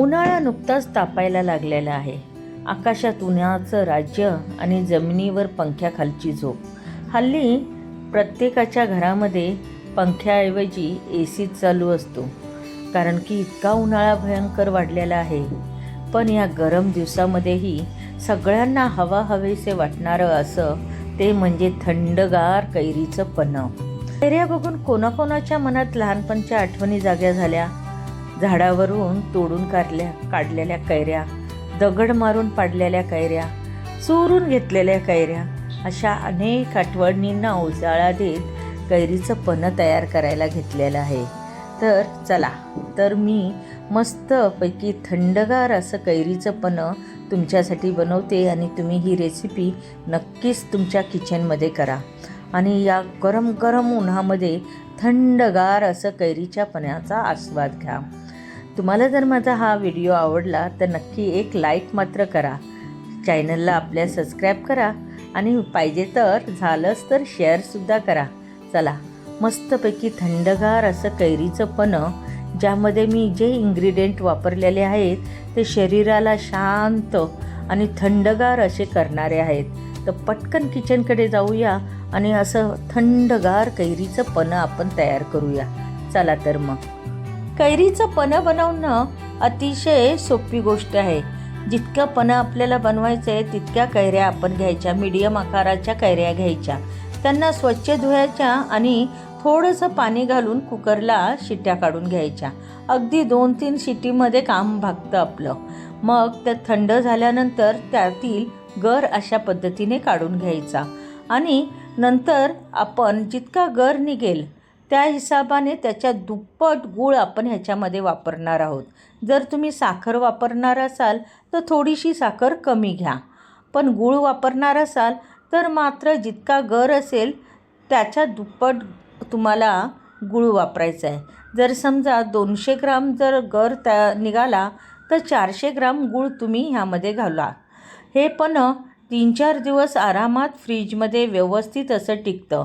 उन्हाळा नुकताच तापायला लागलेला आहे. आकाशात उन्हाचं राज्य आणि जमिनीवर पंख्याखालची झोप. हल्ली प्रत्येकाच्या घरामध्ये पंख्याऐवजी ए सी चालू असतो. कारण की इतका उन्हाळा भयंकर वाढलेला आहे. पण या गरम दिवसामध्येही सगळ्यांना हवा हवेसे वाटणारं असं ते म्हणजे थंडगार कैरीचं पन्ह कैऱ्या बघून कोणाकोणाच्या मनात लहानपणच्या आठवणी जाग्या झाल्या? झाडावरून तोडून काढल्या काढलेल्या कैऱ्या दगड मारून पाडलेल्या कैऱ्या चोरून घेतलेल्या कैऱ्या अशा अनेक आठवणींना उजाळा देत कैरीचं पन्ह तयार करायला घेतलेलं आहे. तर चला तर मी मस्तपैकी थंडगार असं कैरीचं पन्ह तुमच्यासाठी बनवते आणि तुम्ही ही रेसिपी नक्कीच तुमच्या किचनमध्ये करा. आणि या गरम गरम उन्हामध्ये थंडगार असं कैरीच्या पण्याचा आस्वाद घ्या. तुम्हाला जर माझा हा व्हिडिओ आवडला तर नक्की एक लाईक मात्र करा. चॅनलला आपल्या सबस्क्राईब करा आणि पाहिजे तर झालंच तर शेअरसुद्धा करा. चला मस्तपैकी थंडगार असं कैरीचं पणं ज्यामध्ये मी जे इंग्रेडियंट वापरलेले आहेत ते शरीराला शांत आणि थंडगार असे करणारे आहेत. तर पटकन किचनकडे जाऊया आणि असं थंडगार कैरीचं पणं आपण तयार करूया. चला तर मग. कैरीचं पनं बनवणं अतिशय सोपी गोष्ट आहे. जितकं पनं आपल्याला बनवायचं आहे तितक्या कैऱ्या आपण घ्यायच्या मीडियम आकाराच्या कैऱ्या घ्यायच्या. त्यांना स्वच्छ धुवायच्या आणि थोडंसं पाणी घालून कुकरला शिट्ट्या काढून घ्यायच्या. अगदी दोन तीन शिटीमध्ये काम भागतं आपलं. मग त्या थंड झाल्यानंतर त्यातील गर अशा पद्धतीने काढून घ्यायचा. आणि नंतर आपण जितका गर निघेल त्या हिसाबाने त्याच्या दुप्पट गूळ आपण ह्याच्यामध्ये वापरणार आहोत. जर तुम्ही साखर वापरणार असाल तर थोडीशी साखर कमी घ्या. पण गूळ वापरणार असाल तर मात्र जितका गर असेल त्याच्या दुप्पट तुम्हाला गूळ वापरायचा आहे. जर समजा दोनशे ग्राम जर गर त्या निघाला तर चारशे ग्राम गूळ तुम्ही ह्यामध्ये घाला. हे पण तीन चार दिवस आरामात फ्रीजमध्ये व्यवस्थित असं टिकतं.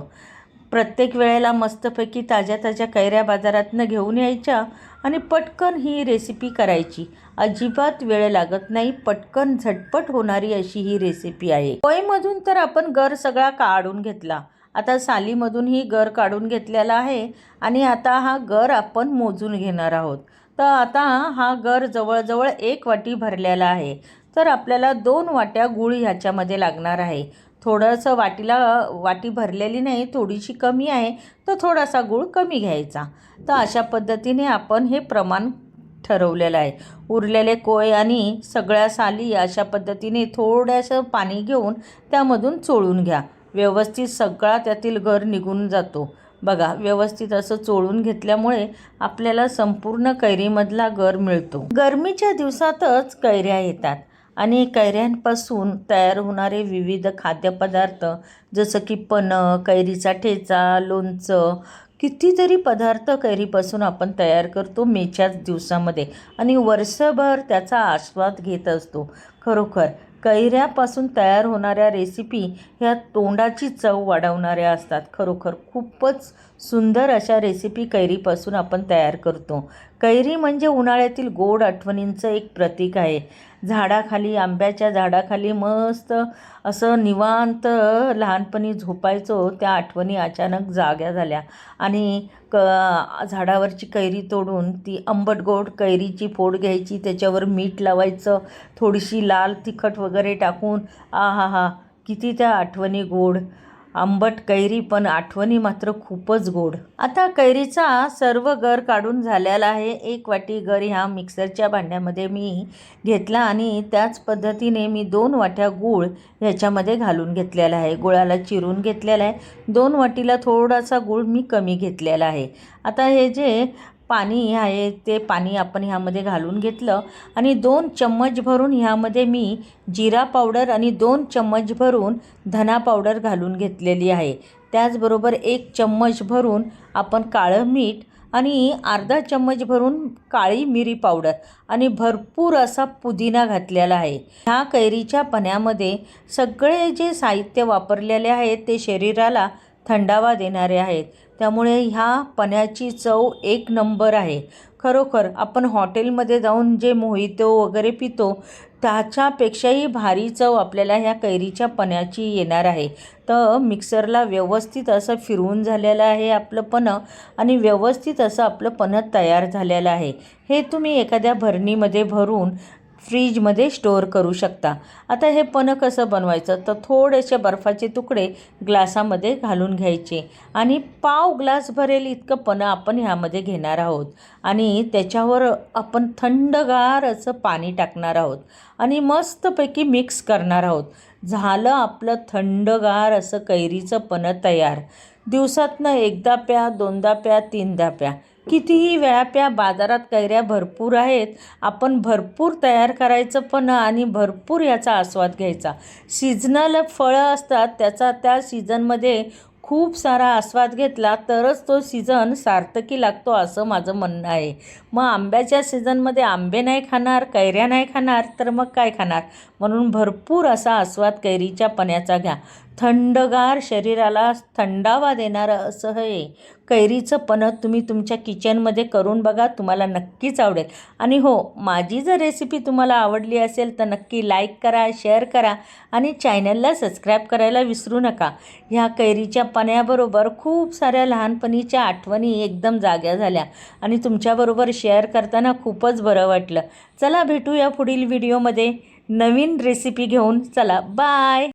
प्रत्येक वेळेला मस्तपैकी ताज्या ताज्या कैऱ्या बाजारातनं घेऊन यायच्या आणि पटकन ही रेसिपी करायची. अजिबात वेळ लागत नाही पटकन झटपट होणारी अशी ही रेसिपी आहे. पोळीमधून तर आपण गर सगळा काढून घेतला. आता सालीमधून ही गर काढून घेतलेला आहे आणि आता हा गर आपण मोजून घेणार आहोत. तर आता हा गर जवळजवळ एक वाटी भरलेला आहे. तर आपल्याला दोन वाट्या गूळ ह्याच्यामध्ये लागणार आहे. थोडंसं वाटीला वाटी भरलेली नाही थोडीशी कमी आहे तर थोडासा गूळ कमी घ्यायचा. तर अशा पद्धतीने आपण हे प्रमाण ठरवलेलं आहे. उरलेले कोय आणि सगळ्या साली अशा पद्धतीने थोडंसं पाणी घेऊन त्यामधून चोळून घ्या. व्यवस्थित सगळा त्यातील घर निघून जातो. बघा व्यवस्थित असं चोळून घेतल्यामुळे आपल्याला संपूर्ण कैरीमधला गर मिळतो. गरमीच्या दिवसातच कैऱ्या येतात. आणि कैऱ्यांपासून तयार होणारे विविध खाद्यपदार्थ जसं की पन कैरीचा ठेचा लोणचं कितीतरी पदार्थ कैरीपासून आपण तयार करतो मेच्याच दिवसामध्ये आणि वर्षभर त्याचा आस्वाद घेत असतो. खरोखर कैऱ्यापासून तयार होणाऱ्या रेसिपी ह्या तोंडाची चव वाढवणाऱ्या असतात. खरोखर खूपच सुंदर अशा रेसिपी कैरीपासून आपण तयार करतो. कैरी म्हणजे उन्हाळ्यातील गोड आठवणींचं एक प्रतीक आहे. झाडाखाली आंब्याच्या झाडाखाली मस्त असं निवांत लहानपणी झोपायचो त्या आठवणी अचानक जाग्या झाल्या. आणि क झाडावरची कैरी तोडून ती आंबट गोड कैरीची फोड घ्यायची त्याच्यावर मीठ लावायचं थोडीशी लाल तिखट वगैरे टाकून आ हा हा किती त्या आठवणी गोड. आंबट कैरी पण आठवणी मात्र खूपच गोड. आता कैरीचा सर्व गर काढून झालेला आहे. एक वाटी गर ह्या मिक्सरच्या भांड्यामध्ये मी घेतला आणि त्याच पद्धतीने मी दोन वाट्या गूळ ह्याच्यामध्ये घालून घेतलेला आहे. गुळाला चिरून घेतलेला आहे. दोन वाटीला थोडासा गूळ मी कमी घेतलेला आहे. आता हे जे पाणी आहे ते पाणी आपण ह्यामध्ये घालून घेतलं. आणि दोन चम्मच भरून ह्यामध्ये मी जिरा पावडर आणि दोन चम्मच भरून धना पावडर घालून घेतलेली आहे. त्याचबरोबर एक चम्मच भरून आपण काळं मीठ आणि अर्धा चम्मच भरून काळी मिरी पावडर आणि भरपूर असा पुदिना घातलेला आहे. ह्या कैरीच्या पण्यामध्ये सगळे जे साहित्य वापरलेले आहेत ते शरीराला थंडावा देणारे आहेत. त्यामुळे ह्या पण्याची चव एक नंबर आहे. खरोखर आपण हॉटेलमध्ये जाऊन जे मोहितो वगैरे पितो त्याच्यापेक्षाही भारी चव आपल्याला ह्या कैरीच्या पण्याची येणार आहे. तर मिक्सरला व्यवस्थित असं फिरवून झालेलं आहे आपलं पणं आणि व्यवस्थित असं आपलं पणं तयार झालेलं आहे. हे तुम्ही एखाद्या भरणीमध्ये भरून फ्रीजमध्ये स्टोअर करू शकता. आता हे पणं कसं बनवायचं? तर थोडेसे बर्फाचे तुकडे ग्लासामध्ये घालून घ्यायचे. आणि पाव ग्लास भरेल इतकं पणं आपण ह्यामध्ये घेणार आहोत. आणि त्याच्यावर आपण थंडगार असं पाणी टाकणार आहोत. आणि मस्तपैकी मिक्स करणार आहोत. झालं आपलं थंडगार असं कैरीचं पणं तयार. दिवसातनं एकदा प्या दोनदा प्या तीनदा प्या. कितीही वेळा प्या बाजारात कैऱ्या भरपूर आहेत. आपण भरपूर तयार करायचं पण आणि भरपूर याचा आस्वाद घ्यायचा. सीझनल फळं असतात त्याचा त्या सीझनमध्ये खूप सारा आस्वाद घेतला तरच तो सीझन सार्थकी लागतो असं माझं म्हणणं आहे. मग आंब्याच्या सीझनमध्ये आंबे नाही खाणार कैऱ्या नाही खाणार तर मग काय खाणार? म्हणून भरपूर असा आस्वाद कैरीच्या पण्याचा घ्या. थंडगार शरीराला थंडावा देणारं असं हे. कैरीचं पण तुम्ही तुमच्या किचनमध्ये करून बघा तुम्हाला नक्कीच आवडेल. आणि हो माझी जर रेसिपी तुम्हाला आवडली असेल तर नक्की लाईक करा शेअर करा आणि चॅनलला सबस्क्राईब करायला विसरू नका. ह्या कैरीच्या पण्याबरोबर खूप साऱ्या लहानपणीच्या आठवणी एकदम जाग्या झाल्या आणि तुमच्याबरोबर शेअर करताना खूपच बरं वाटलं. चला भेटूया पुढील व्हिडिओमध्ये. नवीन रेसिपी घेऊन चला बाय!